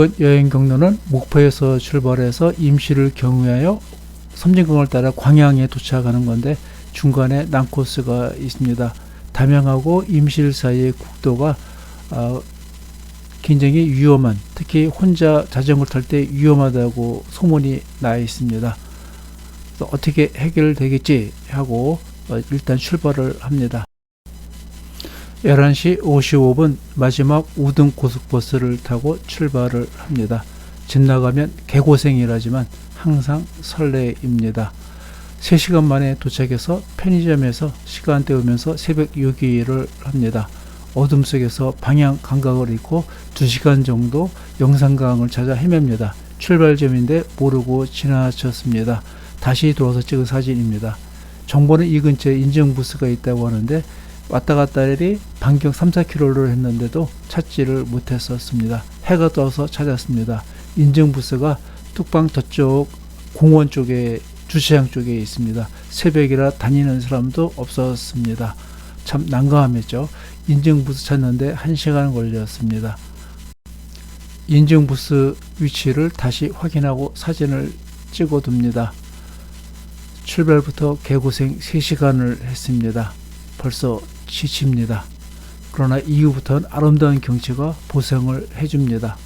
이번 여행 경로는 목포에서 출발해서 임시를 경유하여 섬진강을 따라 광양에 도착하는 건데 중간에 난코스가 있습니다. 담양하고 임실 사이의 국도가 아, 굉장히 위험한 특히 혼자 자전거 탈 때 위험하다고 소문이 나 있습니다. 어떻게 해결되겠지 하고 어, 일단 출발을 합니다. 11시 55분 마지막 우등 고속버스를 타고 출발을 합니다. 집 나가면 개고생이라지만 항상 설레입니다. 3시간 만에 도착해서 편의점에서 시간 때우면서 새벽 요기를 합니다. 어둠 속에서 방향 감각을 잃고 2시간 정도 영산강을 찾아 헤맵니다. 출발점인데 모르고 지나쳤습니다. 다시 돌아서 찍은 사진입니다. 정보는 이 근처에 인증부스가 있다고 하는데 왔다 갔다 이 반경 3, 4km를 했는데도 찾지를 못했었습니다. 해가 떠서 찾았습니다. 인증부스가 뚝방 저쪽 공원 쪽에 주차장 쪽에 있습니다. 새벽이라 다니는 사람도 없었습니다. 참 난감했죠. 인증부스 찾는데 1시간 걸렸습니다. 인증부스 위치를 다시 확인하고 사진을 찍어둡니다. 출발부터 개고생 3시간을 했습니다. 벌써 지칩니다. 그러나 이후부터는 아름다운 경치가 보상을 해줍니다.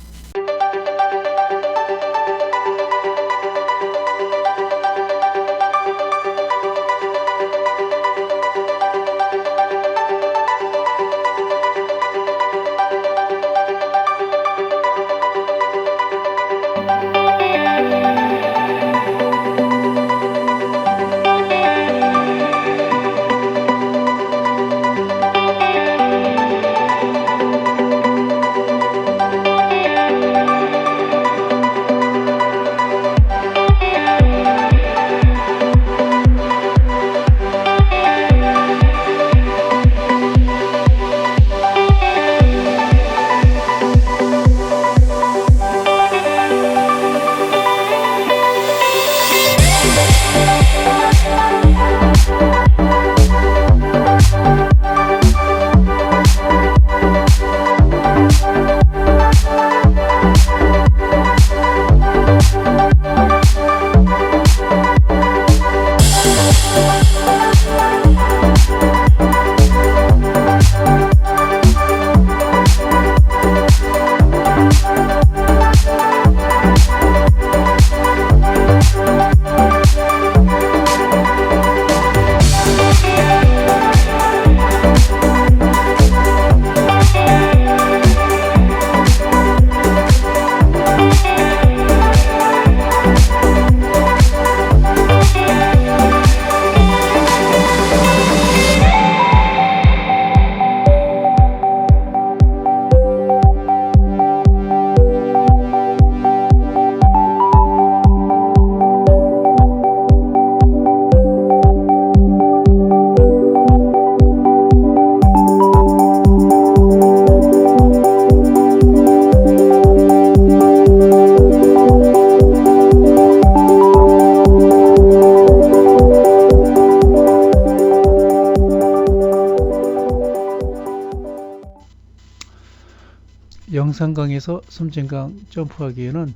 영산강에서 섬진강 점프하기에는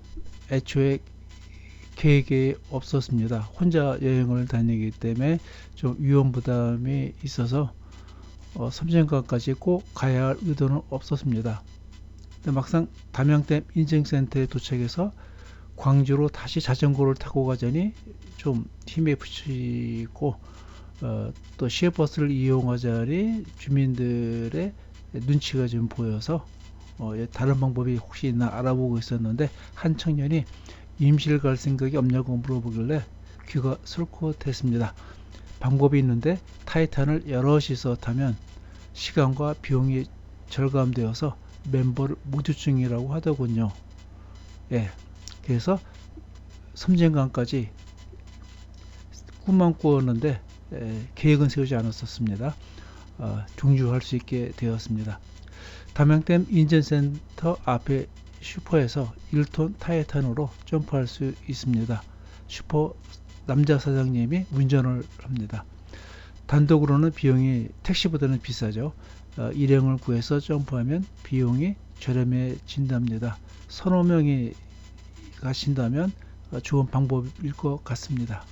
애초에 계획이 없었습니다. 혼자 여행을 다니기 때문에 좀 위험 부담이 있어서 어, 섬진강까지 꼭 가야 할 의도는 없었습니다. 근데 막상 담양댐 인증센터에 도착해서 광주로 다시 자전거를 타고 가자니 좀 힘에 부치고 어, 또 시외버스를 이용하자니 주민들의 눈치가 좀 보여서 어, 예, 다른 방법이 혹시 있나 알아보고 있었는데 한 청년이 임실 갈 생각이 없냐고 물어보길래 귀가 솔깃했습니다. 방법이 있는데 타이탄을 여럿이서 타면 시간과 비용이 절감되어서 멤버를 모두 중이라고 하더군요. 예, 그래서 섬진강까지 꿈만 꾸었는데 에, 계획은 세우지 않았었습니다. 어, 종주할 수 있게 되었습니다. 담양댐 인증센터 앞에 슈퍼에서 1톤 타이탄으로 점프할 수 있습니다. 슈퍼 남자 사장님이 운전을 합니다. 단독으로는 비용이 택시보다는 비싸죠. 어, 일행을 구해서 점프하면 비용이 저렴해진답니다. 서너 명이 가신다면 좋은 방법일 것 같습니다.